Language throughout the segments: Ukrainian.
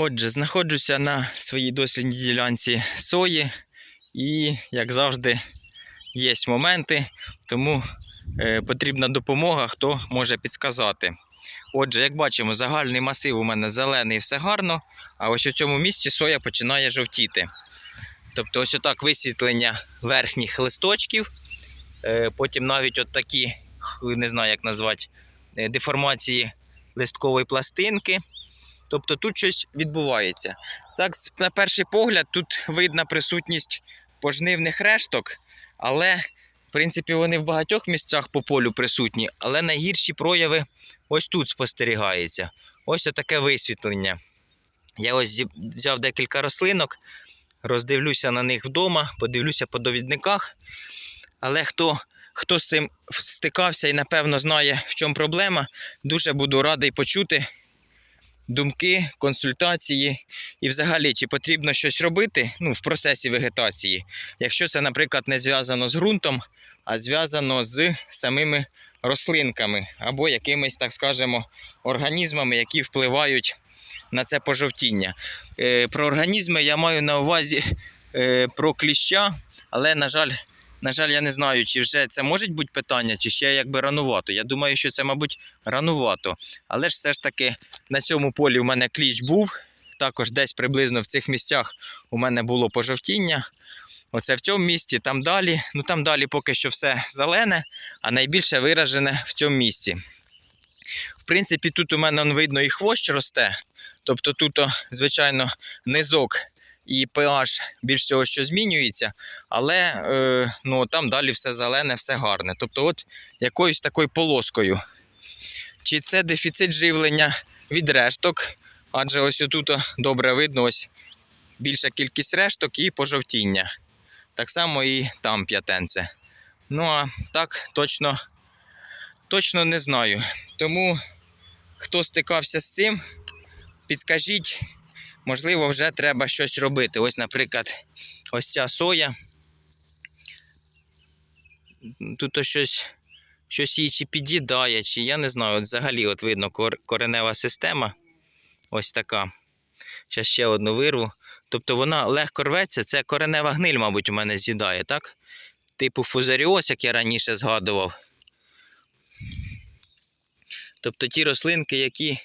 Отже, знаходжуся на своїй дослідній ділянці сої, і, як завжди, є моменти, тому е, потрібна допомога, хто може підказати. Отже, як бачимо, загальний масив у мене зелений, все гарно, а ось у цьому місці соя починає жовтіти. Тобто, ось отак висвітлення верхніх листочків, е, потім навіть от такі, не знаю, як назвати, е, деформації листкової пластинки. Тобто тут щось відбувається. Так, на перший погляд, тут видна присутність пожнивних решток, але, в принципі, вони в багатьох місцях по полю присутні, але найгірші прояви ось тут спостерігаються. Ось отаке висвітлення. Я ось взяв декілька рослинок, роздивлюся на них вдома, подивлюся по довідниках. Але хто, хто з цим стикався і, напевно, знає, в чому проблема, дуже буду радий почути думки, консультації і взагалі, чи потрібно щось робити ну, в процесі вегетації, якщо це, наприклад, не зв'язано з ґрунтом, а зв'язано з самими рослинками або якимись, так скажемо, організмами, які впливають на це пожовтіння. Е, Про організми я маю на увазі е, про кліща, але, на жаль, на жаль, я не знаю, чи вже це може бути питання, чи ще якби ранувато. Я думаю, що це, мабуть, ранувато. Але ж все ж таки на цьому полі в мене кліч був. Також десь приблизно в цих місцях у мене було пожовтіння. Оце в цьому місці, там далі. Ну там далі поки що все зелене, а найбільше виражене в цьому місці. В принципі, тут у мене видно і хвощ росте. Тобто тут, звичайно, низок і pH більш всього, що змінюється, але е, ну, там далі все зелене, все гарне. Тобто, от якоюсь такою полоскою. Чи це дефіцит живлення від решток? Адже ось отут добре видно, ось більша кількість решток і пожовтіння. Так само і там п'ятенце. Ну а так точно, точно не знаю. Тому хто стикався з цим, підскажіть, можливо, вже треба щось робити. Ось, наприклад, ось ця соя. Тут щось, щось її чи під'їдає, чи я не знаю. От взагалі от видно коренева система. Ось така. Зараз ще одну вирву. Тобто вона легко рветься. Це коренева гниль, мабуть, у мене з'їдає, так? Типу фузаріоз, як я раніше згадував. Тобто ті рослинки, які,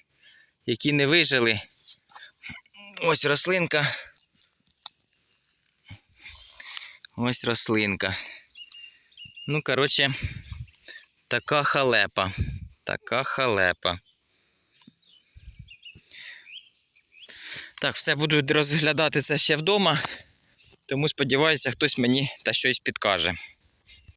які не вижили. Ось рослинка. Ось рослинка. Ну, коротше, така халепа. Така халепа. Так, все буду розглядати це ще вдома. Тому сподіваюся, хтось мені та щось підкаже.